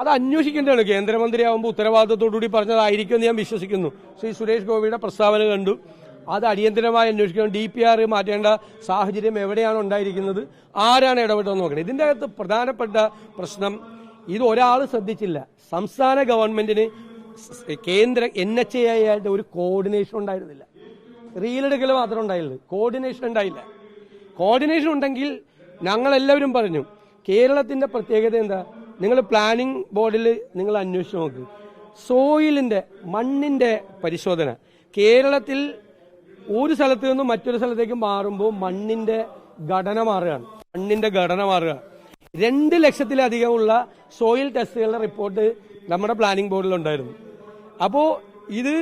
അത്? അന്വേഷിക്കേണ്ടതാണ്. കേന്ദ്രമന്ത്രിയാവുമ്പോൾ ഉത്തരവാദിത്തത്തോടുകൂടി പറഞ്ഞതായിരിക്കും ഞാൻ വിശ്വസിക്കുന്നു. ശ്രീ സുരേഷ് ഗോപിയുടെ പ്രസ്താവന കണ്ടു. അത് അടിയന്തരമായി അന്വേഷിക്കണം. ഡി പി ആർ മാറ്റേണ്ട സാഹചര്യം എവിടെയാണ് ഉണ്ടായിരിക്കുന്നത്? ആരാണ് ഇടപെട്ടതെന്ന് നോക്കണം. ഇതിന്റെ അകത്ത് പ്രധാനപ്പെട്ട പ്രശ്നം ഇത് ഒരാൾ ശ്രദ്ധിച്ചില്ല. സംസ്ഥാന ഗവൺമെന്റിന് കേന്ദ്ര എൻ എച്ച് എ ആയിട്ട് ഒരു കോർഡിനേഷൻ ഉണ്ടായിരുന്നില്ല. റീലെടുക്കൽ മാത്രം ഉണ്ടായില്ല കോർഡിനേഷൻ ഉണ്ടായില്ല. കോർഡിനേഷൻ ഉണ്ടെങ്കിൽ ഞങ്ങളെല്ലാവരും പറഞ്ഞു കേരളത്തിന്റെ പ്രത്യേകത എന്താ? നിങ്ങൾ പ്ലാനിംഗ് ബോർഡിൽ നിങ്ങൾ അന്വേഷിച്ച് നോക്ക്. സോയിലിന്റെ മണ്ണിന്റെ പരിശോധന. കേരളത്തിൽ ഒരു സ്ഥലത്ത് നിന്നും മറ്റൊരു സ്ഥലത്തേക്ക് മാറുമ്പോൾ മണ്ണിന്റെ ഘടന മാറുകയാണ്. മണ്ണിന്റെ ഘടന മാറുകയാണ് രണ്ട് ലക്ഷത്തിലധികമുള്ള സോയിൽ ടെസ്റ്റുകളുടെ റിപ്പോർട്ട് നമ്മുടെ പ്ലാനിംഗ് ബോർഡിലുണ്ടായിരുന്നു അപ്പോൾ ഇത്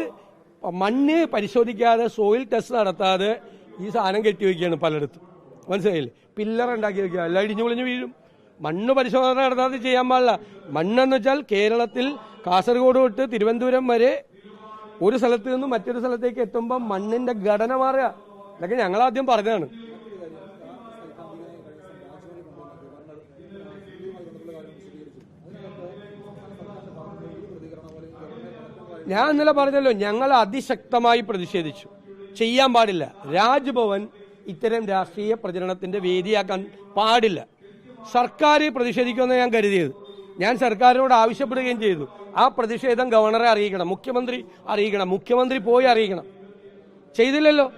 മണ്ണ് പരിശോധിക്കാതെ സോയിൽ ടെസ്റ്റ് നടത്താതെ ഈ സാധനം കെട്ടിവെക്കുകയാണ് പലയിടത്തും. മനസ്സിലായില്ലേ? പില്ലർ ഉണ്ടാക്കി വെക്കുക. എല്ലാം ഇടിഞ്ഞു പൊളിഞ്ഞു വീഴും. മണ്ണ് പരിശോധന നടത്താതെ ചെയ്യാൻ പാടില്ല. മണ്ണെന്ന് വെച്ചാൽ കേരളത്തിൽ കാസർഗോഡ് തൊട്ട് തിരുവനന്തപുരം വരെ ഒരു സ്ഥലത്ത് നിന്ന് മറ്റൊരു സ്ഥലത്തേക്ക് എത്തുമ്പോൾ മണ്ണിന്റെ ഘടന മാറുക. ഇതൊക്കെ ഞങ്ങൾ ആദ്യം പറഞ്ഞതാണ്. ഞാൻ ഇന്നലെ പറഞ്ഞല്ലോ ഞങ്ങൾ അതിശക്തമായി പ്രതിഷേധിച്ചു. ചെയ്യാൻ പാടില്ല. രാജ്ഭവൻ ഇത്തരം രാഷ്ട്രീയ പ്രചരണത്തിന്റെ വേദിയാക്കാൻ പാടില്ല. സർക്കാർ പ്രതിഷേധിക്കുമെന്ന് ഞാൻ കരുതിയത്. ഞാൻ സർക്കാരിനോട് ആവശ്യപ്പെടുകയും ചെയ്തു. ആ പ്രതിഷേധം ഗവർണറെ അറിയിക്കണം മുഖ്യമന്ത്രി അറിയിക്കണം മുഖ്യമന്ത്രി പോയി അറിയിക്കണം. ചെയ്തില്ലല്ലോ.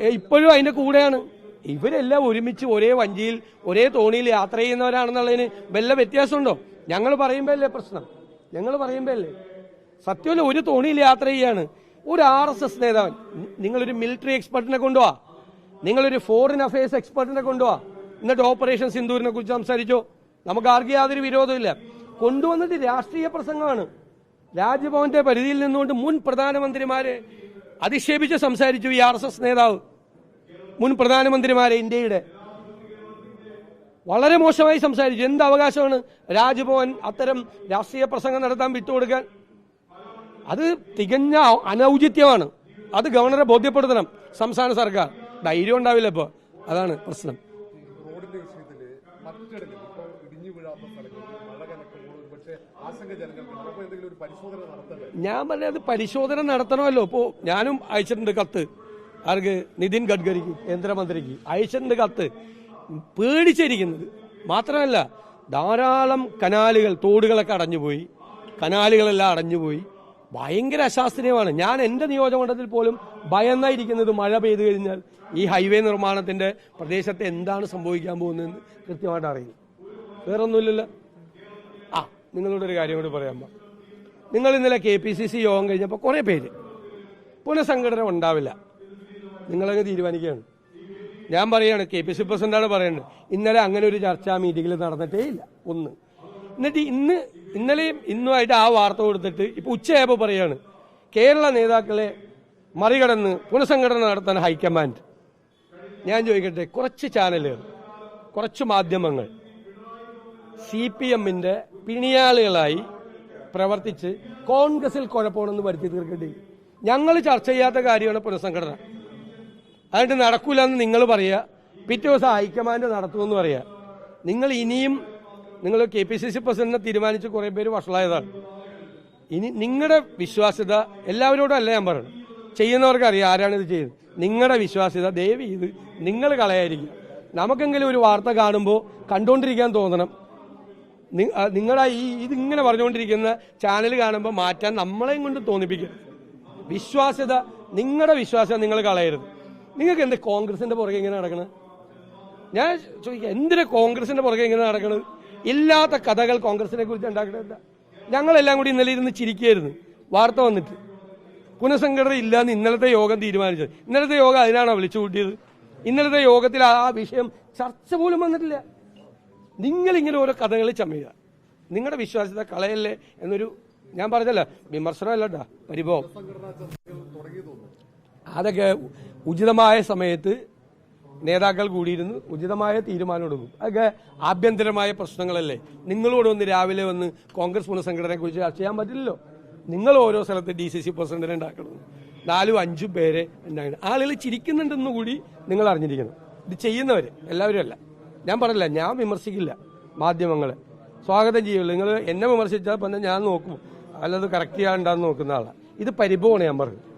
ഇപ്പോഴും അതിന്റെ കൂടെയാണ്. ഇവരെല്ലാം ഒരുമിച്ച് ഒരേ വഞ്ചിയിൽ ഒരേ തോണിയിൽ യാത്ര ചെയ്യുന്നവരാണെന്നുള്ളതിന് വല്ല വ്യത്യാസമുണ്ടോ? ഞങ്ങൾ പറയുമ്പോഴല്ലേ പ്രശ്നം? ഞങ്ങൾ പറയുമ്പോഴല്ലേ സത്യമല്ല ഒരു തോണിയിൽ യാത്ര ചെയ്യാണ്. ഒരു ആർ എസ് എസ് നേതാവൻ നിങ്ങളൊരു മിലിറ്ററി എക്സ്പെർട്ടിനെ കൊണ്ടുപോവാ നിങ്ങളൊരു ഫോറിൻ അഫയേഴ്സ് എക്സ്പെർട്ടിനെ കൊണ്ടുപോവാ എന്നിട്ട് ഓപ്പറേഷൻ സിന്ദൂരിനെ കുറിച്ച് സംസാരിച്ചോ. നമുക്ക് ആർക്കും യാതൊരു വിരോധമില്ല കൊണ്ടുവന്നിട്ട് രാഷ്ട്രീയ പ്രസംഗമാണ്. രാജ്ഭവന്റെ പരിധിയിൽ നിന്നുകൊണ്ട് മുൻ പ്രധാനമന്ത്രിമാരെ അധിക്ഷേപിച്ച് സംസാരിച്ചു ഈ ആർ എസ് എസ് നേതാവ്. മുൻ പ്രധാനമന്ത്രിമാരെ ഇന്ത്യയുടെ. വളരെ മോശമായി സംസാരിച്ചു. എന്ത് അവകാശമാണ് രാജ്ഭവൻ അത്തരം രാഷ്ട്രീയ പ്രസംഗം നടത്താൻ വിട്ടുകൊടുക്കാൻ? അത് തികഞ്ഞ അനൗചിത്യമാണ്. അത് ഗവർണറെ ബോധ്യപ്പെടുത്തണം സംസ്ഥാന സർക്കാർ. ധൈര്യം ഉണ്ടാവില്ല ഇപ്പോൾ അതാണ് പ്രശ്നം. ഇപ്പൊ ഞാൻ പറഞ്ഞത് പരിശോധന നടത്തണമല്ലോ. ഇപ്പോൾ ഞാനും അയച്ചിട്ടുണ്ട് കത്ത്. ആർക്ക്? നിതിൻ ഗഡ്കരിക്ക് കേന്ദ്രമന്ത്രിക്ക്. അയച്ചിട്ടുണ്ട് കത്ത്. പേടിച്ചിരിക്കുന്നത്. മാത്രമല്ല ധാരാളം കനാലുകൾ തോടുകളൊക്കെ അടഞ്ഞുപോയി. കനാലുകളെല്ലാം അടഞ്ഞുപോയി. ഭയങ്കര അശാസ്ത്രീയമാണ്. ഞാൻ എന്റെ നിയോജകമണ്ഡലത്തിൽ പോലും ഭയന്നായിരിക്കുന്നത് മഴ പെയ്തു കഴിഞ്ഞാൽ ഈ ഹൈവേ നിർമ്മാണത്തിന്റെ പ്രദേശത്തെ എന്താണ് സംഭവിക്കാൻ പോകുന്നതെന്ന് കൃത്യമായിട്ട് അറിയും വേറൊന്നുമില്ലല്ലോ. ആ നിങ്ങളോട് ഒരു കാര്യം കൂടി പറയാൻ നിങ്ങൾ ഇന്നലെ കെ പി സി സി യോഗം കഴിഞ്ഞപ്പോൾ കുറേ പേര് പുനഃസംഘടന ഉണ്ടാവില്ല. നിങ്ങളങ്ങ് തീരുമാനിക്കുകയാണ്. ഞാൻ പറയാണ് കെ പി സി പ്രസിഡന്റാണ് പറയുന്നത് ഇന്നലെ അങ്ങനെ ഒരു ചർച്ചാ മീറ്റിംഗിൽ നടന്നിട്ടേ ഇല്ല. ഒന്ന്. എന്നിട്ട് ഇന്ന് ഇന്നലെയും ഇന്നുമായിട്ട് ആ വാർത്ത കൊടുത്തിട്ട് ഇപ്പൊ ഉച്ചയായപ്പോൾ പറയാണ് കേരള നേതാക്കളെ മറികടന്ന് പുനഃസംഘടന നടത്താൻ ഹൈക്കമാൻഡ്. ഞാൻ ചോദിക്കട്ടെ കുറച്ച് ചാനലുകൾ കുറച്ച് മാധ്യമങ്ങൾ സി പി എമ്മിന്റെ പിണിയാളുകളായി പ്രവർത്തിച്ച് കോൺഗ്രസിൽ കുഴപ്പമാണെന്ന് വരുത്തി തീർക്കേണ്ടി. ഞങ്ങൾ ചർച്ച ചെയ്യാത്ത കാര്യമാണ് പുനഃസംഘടന. അതുകൊണ്ട് നടക്കൂലെന്ന് നിങ്ങൾ പറയുക പിറ്റേ ദിവസം ഹൈക്കമാൻഡ് നടത്തുമെന്ന് പറയുക നിങ്ങൾ ഇനിയും നിങ്ങൾ കെ പി സി സി പ്രസിഡന്റിനെ തീരുമാനിച്ച് കുറേ പേര് വഷളായതാണ്. ഇനി നിങ്ങളുടെ വിശ്വാസ്യത എല്ലാവരോടും അല്ല ഞാൻ പറയുന്നത് ചെയ്യുന്നവർക്ക് അറിയാം ആരാണ് ഇത് ചെയ്യുന്നത്. നിങ്ങളുടെ വിശ്വാസ്യത ദയവ് ഇത് നിങ്ങൾ കളയായിരിക്കും നമുക്കെങ്കിലും ഒരു വാർത്ത കാണുമ്പോൾ കണ്ടുകൊണ്ടിരിക്കാൻ തോന്നണം. നിങ്ങളുടെ ഈ ഇതിങ്ങനെ പറഞ്ഞുകൊണ്ടിരിക്കുന്ന ചാനൽ കാണുമ്പോൾ മാറ്റാൻ നമ്മളെയും കൊണ്ട് തോന്നിപ്പിക്കും വിശ്വാസ്യത നിങ്ങളുടെ വിശ്വാസം നിങ്ങൾ കളയരുത്. നിങ്ങൾക്ക് എന്ത് കോൺഗ്രസിന്റെ പുറകെ ഇങ്ങനെ നടക്കണത് ഞാൻ ചോദിക്കാം എന്തിനാ കോൺഗ്രസിന്റെ പുറകെ ഇങ്ങനെ നടക്കണത്? ഇല്ലാത്ത കഥകൾ കോൺഗ്രസിനെ കുറിച്ച് ഉണ്ടാക്കണമില്ല ഞങ്ങളെല്ലാം കൂടി ഇന്നലെ ഇരുന്ന് ചിരിക്കുകയായിരുന്നു വാർത്ത വന്നിട്ട്. പുനഃസംഘടന ഇല്ലാന്ന് ഇന്നലത്തെ യോഗം തീരുമാനിച്ചത്. ഇന്നലത്തെ യോഗം അതിനാണോ വിളിച്ചു കൂട്ടിയത്? ഇന്നലത്തെ യോഗത്തിൽ ആ വിഷയം ചർച്ച പോലും വന്നിട്ടില്ല. നിങ്ങളിങ്ങനെ ഓരോ കഥകൾ ചമയുക. നിങ്ങളുടെ വിശ്വാസ്യത കളയല്ലേ എന്നൊരു ഞാൻ പറഞ്ഞല്ല. വിമർശനമല്ലട്ടാ പരിഭവം. അതൊക്കെ ഉചിതമായ സമയത്ത് നേതാക്കൾ കൂടിയിരുന്ന്. ഉചിതമായ തീരുമാനം എടുക്കും അതൊക്കെ ആഭ്യന്തരമായ പ്രശ്നങ്ങളല്ലേ? നിങ്ങളോട് ഒന്ന് രാവിലെ വന്ന് കോൺഗ്രസ് പുനഃസംഘടനയെ കുറിച്ച് ചർച്ച ചെയ്യാൻ പറ്റില്ലല്ലോ. നിങ്ങൾ ഓരോ സ്ഥലത്ത് ഡി സി സി പ്രസിഡന്റിനെ ഉണ്ടാക്കണം നാലും അഞ്ചും പേരെ ഉണ്ടാക്കണം. ആളുകൾ ചിരിക്കുന്നുണ്ടെന്ന് കൂടി നിങ്ങൾ അറിഞ്ഞിരിക്കണം. ഇത് ചെയ്യുന്നവർ എല്ലാവരും അല്ല. ഞാൻ പറഞ്ഞില്ല ഞാൻ വിമർശിക്കില്ല മാധ്യമങ്ങളെ. സ്വാഗതം ചെയ്യുള്ളൂ. നിങ്ങൾ എന്നെ വിമർശിച്ചാൽ പിന്നെ ഞാൻ നോക്കും. അല്ലത് കറക്റ്റ് ചെയ്യാണ്ടാന്ന് നോക്കുന്ന ആളാണ് ഇത് പരിഭവമാണ് ഞാൻ പറഞ്ഞത്.